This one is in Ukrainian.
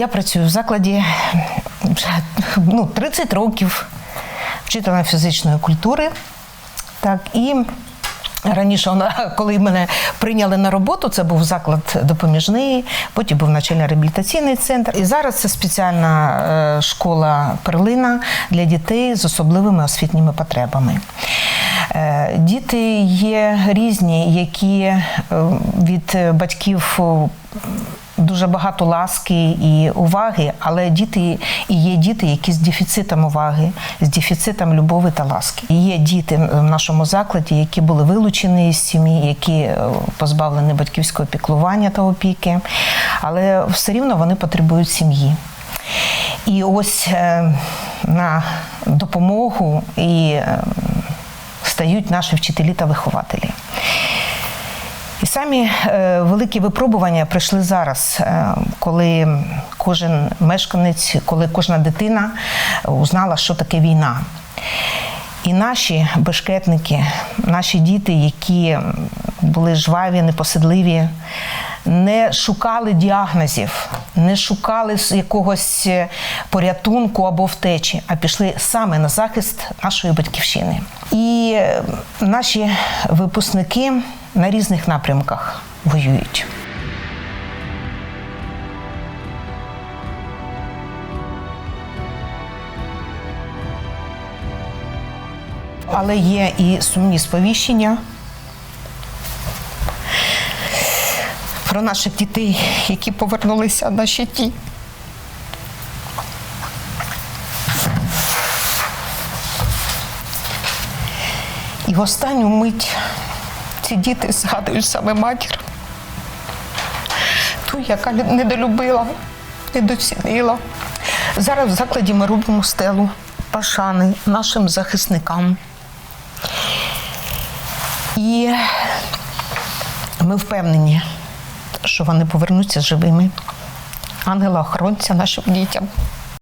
Я працюю в закладі ну, 30 років вчителем фізичної культури. Так, і раніше, коли мене прийняли на роботу, це був заклад допоміжний, потім був навчально-реабілітаційний центр. І зараз це спеціальна е, школа перлина для дітей з особливими освітніми потребами. Е, Діти є різні, які е, від батьків дуже багато ласки і уваги, але діти і є діти, які з дефіцитом уваги, з дефіцитом любові та ласки. І Є діти в нашому закладі, які були вилучені з сім'ї, які е, позбавлені батьківського піклування та опіки, але все рівно вони потребують сім'ї. І ось е, на допомогу і е, стають наші вчителі та вихователі. Самі е, великі випробування прийшли зараз, е, коли кожен мешканець, коли кожна дитина узнала, що таке війна. І наші бешкетники, наші діти, які були жваві, непоседливі, не шукали діагнозів, не шукали якогось е, порятунку або втечі, а пішли саме на захист нашої батьківщини. І е, наші випускники на різних напрямках воюють. Але є і сумні сповіщення про наших дітей, які повернулися на щиті. І в останню мить ці діти згадують саме матір, ту, яка лю- недолюбила, недоцінила. Зараз в закладі ми робимо стелу пашани нашим захисникам. І ми впевнені, що вони повернуться живими. Ангела-охоронця нашим дітям.